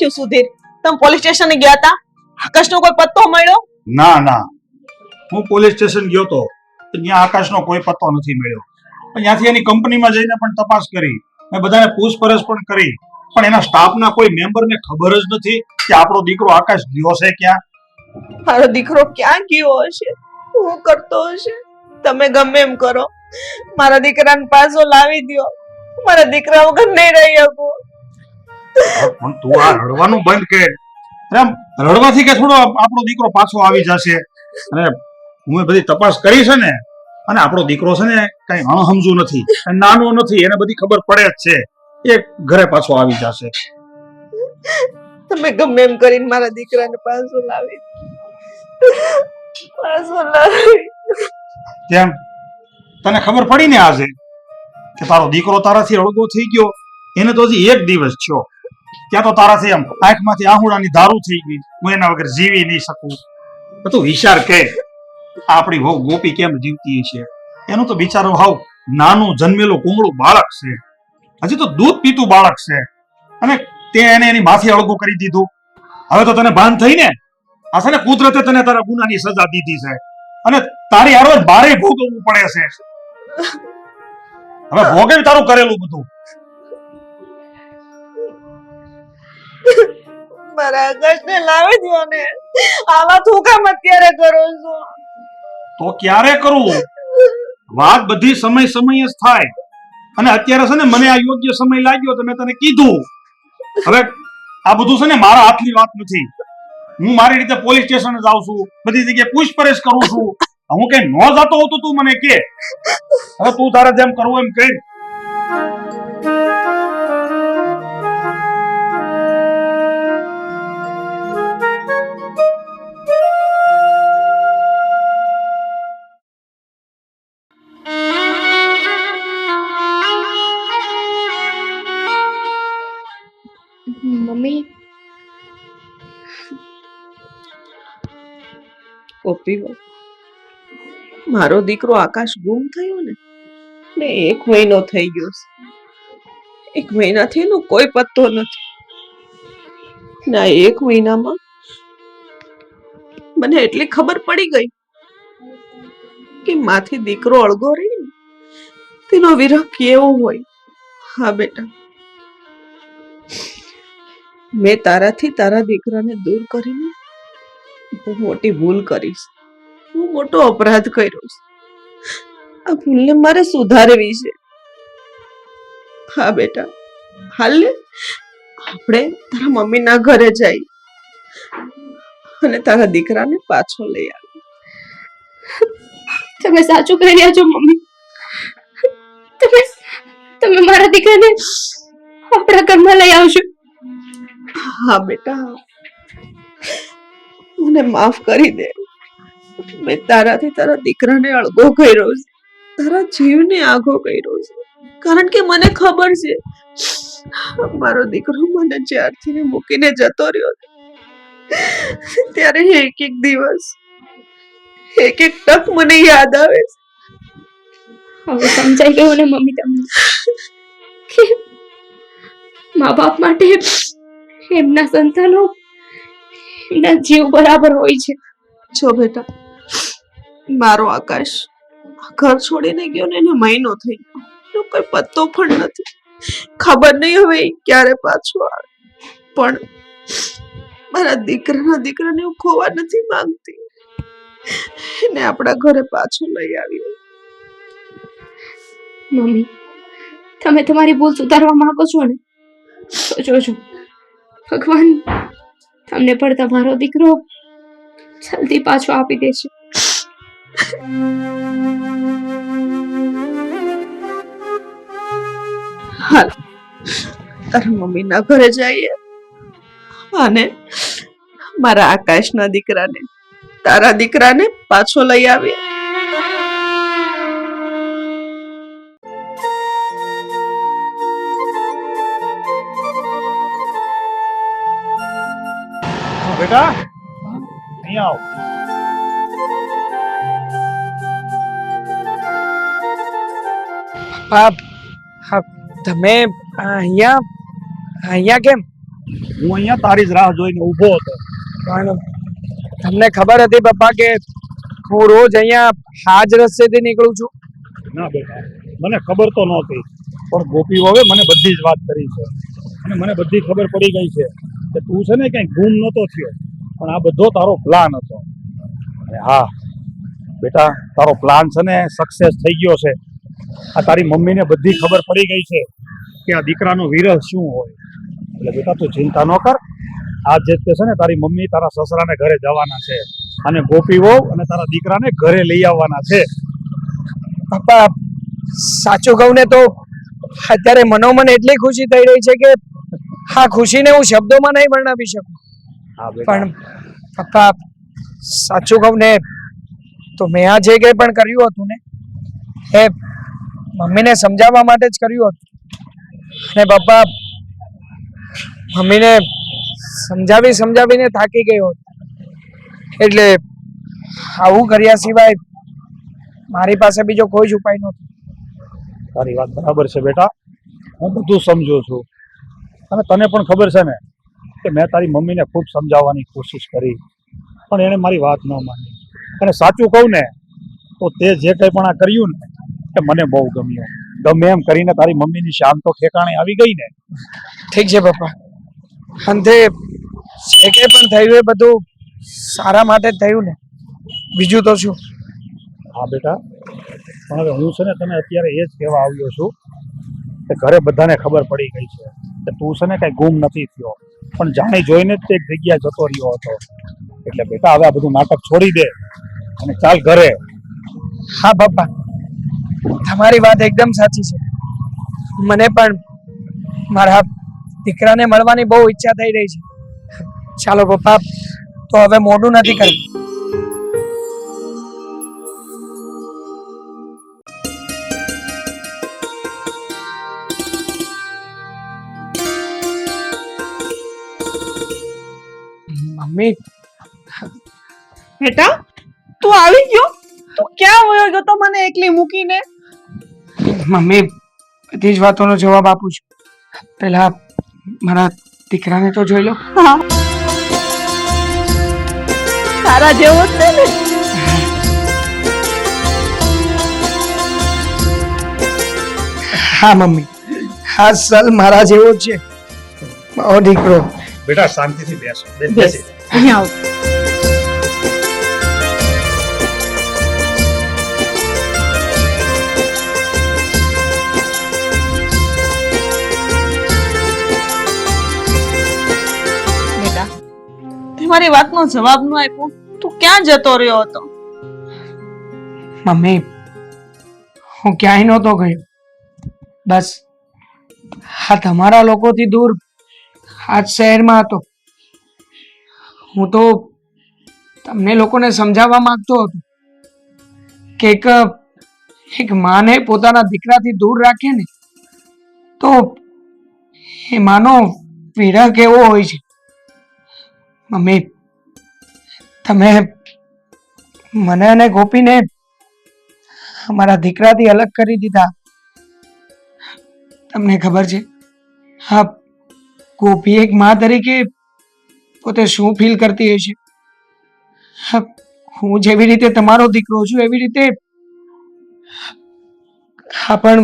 થયું સુધીર. તમે police station ગયા હતા આકાશનો કોઈ પત્તો મળ્યો? ના ના. હું પોલીસ સ્ટેશન ગયો તો ત્યાં આકાશનો કોઈ પત્તો નથી મળ્યો. ત્યાંથી એની કંપનીમાં જઈને પણ તપાસ કરી. મેં બધાને પૂછપરછ પણ કરી. પણ એના સ્ટાફના કોઈ મેમ્બરને ખબર જ નથી કે આપણો દીકરો આકાશ ગયો છે ક્યાં. મારો દીકરો ક્યાં ગયો હશે? હું કરતો હશે? તમે ગમે એમ કરો. મારા દીકરાને પાછો લાવી દ્યો. મારા દીકરા વગર નહીં રહી શકું. પણ તું આ રડવાનું બંધ કર. એમ રડવાથી કે થોડો આપણો દીકરો પાછો આવી જશે. અને હું બધી તપાસ કરી છે ને અને આપણો દીકરો છે ને કઈ અણહમજુ નથી નાનો નથી એને બધી ખબર પડે જ છે. એ ઘરે પાછો આવી જશે. તમે ગમે એમ કરીને મારા દીકરાને પાછો લાવી પાછો લાવી કેમ? તને ખબર પડી ને આજે? કે તારો દીકરો તારાથી અળગો થઈ ગયો. એને તો હજી એક દિવસ થયો. ત્યાં તો તારાથી આમ આંખમાંથી આહુડાની દારૂ થઈ ગઈ. હું એના વગર જીવી નહીં શકું. તું વિચાર કે આપણી વહુ ગોપી કેમ જીવતી છે એનું તો બિચારો હાવ નાનું જન્મેલું કુંગળું બાળક છે. હજી તો દૂધ પીતું બાળક છે. અને તે એને એની માફી અળગું કરી દીધું. હવે તો તને ભાન થઈને આ છે ને કુદરતે તને તારા ગુનાની સજા દીધી છે. અને તારી હારો બારે ભોગવવું પડે છે. હવે ભોગવી તારું કરેલું બધું. મારા વાત બધી સમય સમયે થાય. અને અત્યારે છે ને મને આ યોગ્ય સમય લાગ્યો તો મેં તને કીધું. હવે આ બધું છે ને મારા હાથની વાત નથી. હું મારી રીતે પોલીસ સ્ટેશન જાઉં છું, બધી જગ્યાએ પૂછપરછ કરું છું. હું કઈ ન જતો હોતો તું મને કે. હવે તું તારે જેમ કરવું એમ કર. ગોપી મારો દીકરો આકાશ ગુમ થયો ને ને એક મહિનો થઈ ગયો છે. એક મહિનાથી એનો કોઈ પત્તો નથી. ના, એક મહિનામાં મને એટલી ખબર પડી ગઈ કે માથી દીકરો અળગો રહી ને, તેનો વિરહ કેવો હોય? હા, બેટા. મેં તારાથી તારા દીકરાને દૂર કરીને બહુ મોટી ભૂલ કરીશ. બહુ મોટો અપરાધ કર્યો છે. આ ભૂલને મારે સુધારવી છે. હા બેટા. હાલ ને આપણે તારા મમ્મીના ઘરે જઈ અને તારા દીકરાને પાછો લઈ આવી તમે સાચું કહી રહ્યા છો મમ્મી. તમે તમે મારા દીકરાને આપણા ઘરમાં લઈ આવશો હા બેટા. મને માફ કરી દે. મેં તારાથી તારા દીકરાને અળગો કર્યો છે. તારા જીવને આઘો કર્યો છે. કારણ કે મને ખબર છે, મારો દીકરો મને જ્યારથી મૂકીને જતો રહ્યો ત્યારે એક એક દિવસ એક એક તક મને યાદ આવે છે. હવે સમજાઈ ગયું ને મમ્મી તમને? મા બાપ માટે એમના સંતાનો એમના જીવ બરાબર હોય છે. જો બેટા મારો આકાશ ઘર છોડીને ગયો ને એને મહિનો થઈ ગયો. એનો કોઈ પત્તો પણ નથી. ખબર નહીં હવે ક્યારે પાછો આવે. પણ મારા દીકરાના દીકરાને હું ખોવા નથી માંગતી. એને આપણા ઘરે પાછો લઈ આવ્યો. મમ્મી તમે તમારી ભૂલ સુધારવા માંગો છો ને? તો જોજો. ભગવાન તમને પણ તમારો દીકરો જલ્દી પાછો આપી દેશે. હાલ, તારા મમ્મીના ઘરે જઈએ. અને મારા આકાશના દીકરાને, તારા દીકરાને પાછો લઈ આવીએ. બેટા? અહીં આવ. હા તમે અહીંયા? અહીંયા કેમ? હું અહીંયા તારી જ રાહ જોઈને ઊભો હતો. પણ તમને ખબર હતી પપ્પા કે હું રોજ અહીંયા હાજ રસ્તેથી નીકળું છું? ના બેટા મને ખબર તો નહોતી. પણ ગોપી હવે મને બધી જ વાત કરી છે. અને મને બધી ખબર પડી ગઈ છે. કે તું છે ને ક્યાંય ગુમ નહોતો થયો. પણ આ બધો તારો પ્લાન હતો. અને હા, બેટા, તારો પ્લાન છે ને સક્સેસ થઈ ગયો છે. આ તારી મમ્મીને બધી ખબર પડી ગઈ છે કે આ દીકરાનો વિરહ શું હોય. એટલે બેટા, તું ચિંતા ન કર. આ જે તે છે ને તારી મમ્મી તારા સસરાને ઘરે જવાના છે. અને ગોપી વહુ અને તારા દીકરાને ઘરે લઈ આવવાના છે. પપ્પા, સાચું કહું ને તો અત્યારે મનોમન એટલી ખુશી થઈ રહી છે કે આ ખુશીને હું શબ્દોમાં નહીં વર્ણવી શકું. હા પણ પપ્પા સાચું કહું ને તો મેં આ જે કંઈ પણ કર્યું હતું ને એ મમ્મીને સમજાવવા માટે જ કર્યું હતું. અને પપ્પા મમ્મીને સમજાવી સમજાવીને થાકી ગયો એટલે આવું કર્યા સિવાય મારી પાસે બીજો કોઈ જ ઉપાય નહોતો. તારી વાત બરાબર છે બેટા. હું બધું સમજુ છું. અને તને પણ ખબર છે ને કે મેં તારી મમ્મીને ખૂબ સમજાવવાની કોશિશ કરી પણ એણે મારી વાત ન માની. અને સાચું કહું ને તો તે જે કંઈ પણ આ કર્યું ને એ મને બહુ ગમ્યું. ગમે એમ કરીને તારી મમ્મીની શાન તો ઠેકાણે આવી ગઈ ને. ઠીક છે પપ્પા. અંતે જે કંઈ પણ થયું એ બધું સારા માટે જ થયું ને. બીજું તો શું? હા બેટા. પણ હવે હું છે ને તને અત્યારે એ જ કહેવા આવ્યો છું કે ઘરે બધાને ખબર પડી ગઈ છે. કે તું છે ને કાંઈ ગુમ નથી થયો. પણ જાણી જોઈને જ એક જગ્યાએ જતો રહ્યો હતો. એટલે બેટા, હવે આ બધું નાટક છોડી દે અને ચાલ ઘરે. હા, બાપા. તમારી વાત એકદમ સાચી છે. મને પણ મારા દીકરાને મળવાની બહુ ઈચ્છા થઈ રહી છે. ચાલો પપ્પા તો હવે મોડું નથી કરવું. મમ્મી બેટા તું આવી ગયો? તું ક્યાં વયો ગયો તો મને એકલી મૂકીને? મમ્મી બધી જ વાતોનો જવાબ આપું છું. પહેલા મારા દીકરાને તો જોઈ લો. તારા જેવો છે ને. હા મમ્મી. હા સલ મારા જેવો જ છે. મારો દીકરો. બેટા શાંતિથી બેસો. અહીંયા આવ. મારી વાતનો જવાબ ન આપ્યો. તું ક્યાં જતો રહ્યો હતો? મમ્મી હું ક્યાંય નહોતો ગયો. બસ આ તમારા લોકોથી દૂર આ જ શહેરમાં હતો. હું તો તમને લોકોને સમજાવવા માંગતો હતો કે એક એક માને પોતાના દીકરાથી દૂર રાખે ને તો એ માનો વિરહ કેવો હોય છે. મમ્મી, તમે મને અને ગોપીને અમારા દીકરાથી અલગ કરી દીધા. તમને ખબર છે? હા ગોપી એક મા તરીકે પોતે શું ફીલ કરતી હશે? હા જેવી રીતે તમારો દીકરો છું, એવી રીતે હા, પણ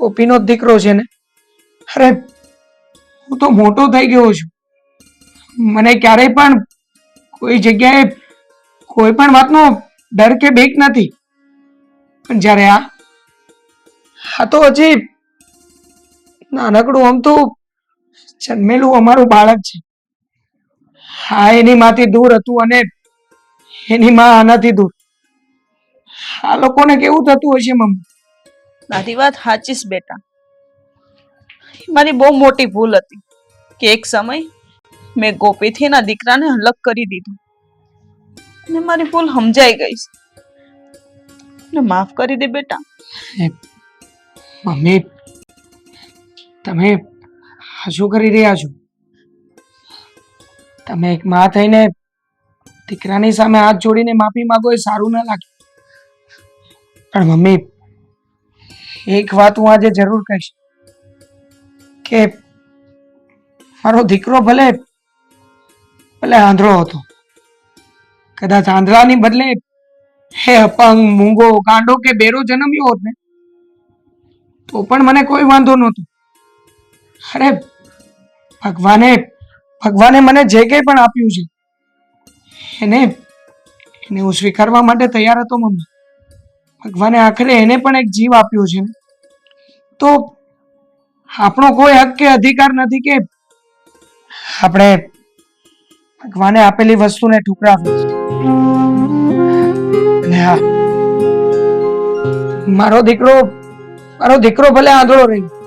ગોપીનો જ દીકરો છે ને? અરે, હું તો મોટો થઈ ગયો છું. મને ક્યારેય પણ કોઈ જગ્યાએ કોઈ પણ વાતનો ડર કે બેક નથી. પણ જ્યારે આ હા તો હજી નાનકડું આમ તો જન્મેલું અમારું બાળક છે. હા એની માંથી દૂર હતું અને એની માં આનાથી દૂર. આ લોકોને કેવું થતું હશે મમ્મી? તારી વાત સાચી છે બેટા. મારી બહુ મોટી ભૂલ હતી કે એક સમય મેં ગોપીથી એના દીકરાને અલગ કરી દીધું. અને મારી ભૂલ સમજાઈ ગઈ ને માફ કરી દે બેટા. મમ્મી તમે આ શું કરી રહ્યા છો? તમે એક માં થઈને દીકરાની સામે હાથ જોડીને માફી માંગો એ સારું ના લાગે. પણ મમ્મી, એક વાત હું આજે જરૂર કહીશ કે મારો દીકરો ભલે ભલે આંધળો હતો, કદાચ આંધળાની બદલે હે અપંગ, મૂંગો, ગાંડો કે બેરો જન્મ્યો હોત ને, તો પણ મને કોઈ વાંધો નહોતો. અરે ભગવાને ભગવાને મને જે કંઈ પણ આપ્યું છે, એને એને હું સ્વીકારવા માટે તૈયાર હતો મમ્મી. ભગવાને આખરે એને પણ એક જીવ આપ્યો છે તો આપણો કોઈ હક કે અધિકાર નથી કે આપણે ભગવાને આપેલી વસ્તુને ઠુકરાવી. અને હા મારો દીકરો મારો દીકરો ભલે આંધળો રહ્યો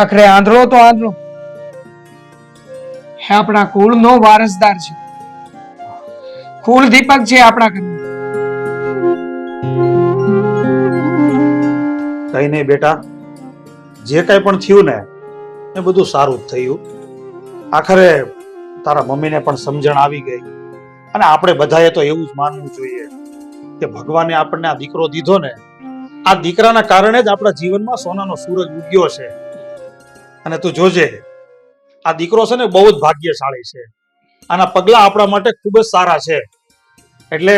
આખરે આંધળો તો આંધળો. હે આપણા કુળનો વારસદાર છે. કુળ દીપક છે આપણા ઘર. કઈ નહીં બેટા, જે કઈ પણ થયું ને, એ બધું સારું જ થયું. આખરે તારા મમ્મીને પણ સમજણ આવી ગઈ. અને આપણે બધાએ તો એવું જ માનવું જોઈએ કે ભગવાને આપણને આ દીકરો દીધો ને, આ દીકરાના કારણે જ આપણા જીવનમાં સોનાનો સૂરજ ઉગ્યો છે. અને તું જોજે આ દીકરો છે ને બહુ જ ભાગ્યશાળી છે. આના પગલા આપણા માટે ખૂબ જ સારા છે. એટલે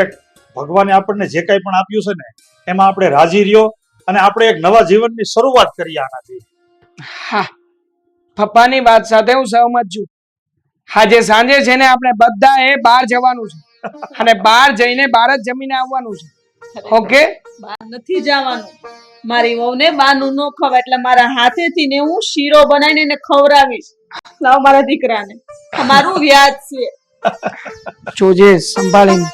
ભગવાને આપણને જે કંઈ પણ આપ્યું છે ને એમાં આપણે રાજી રહ્યો અને આપણે એક નવા જીવનની શરૂઆત કરી આનાથી. હા પપ્પાની વાત સાથે હું સહમત છું. આજે સાંજે છે ને આપણે બધા એ બહાર જવાનું છે. અને બહાર જઈને બહાર જ જમીને આવવાનું છે. ઓકે બહાર નથી જવાનું. મારી વહુને બાનું ન ખવાય, એટલે મારા હાથેથી ને હું શીરો બનાવીને એને ખવડાવીશ. લાવ મારા દીકરાને. આ મારું વ્યાજ છે. જોજે સંભાળીને.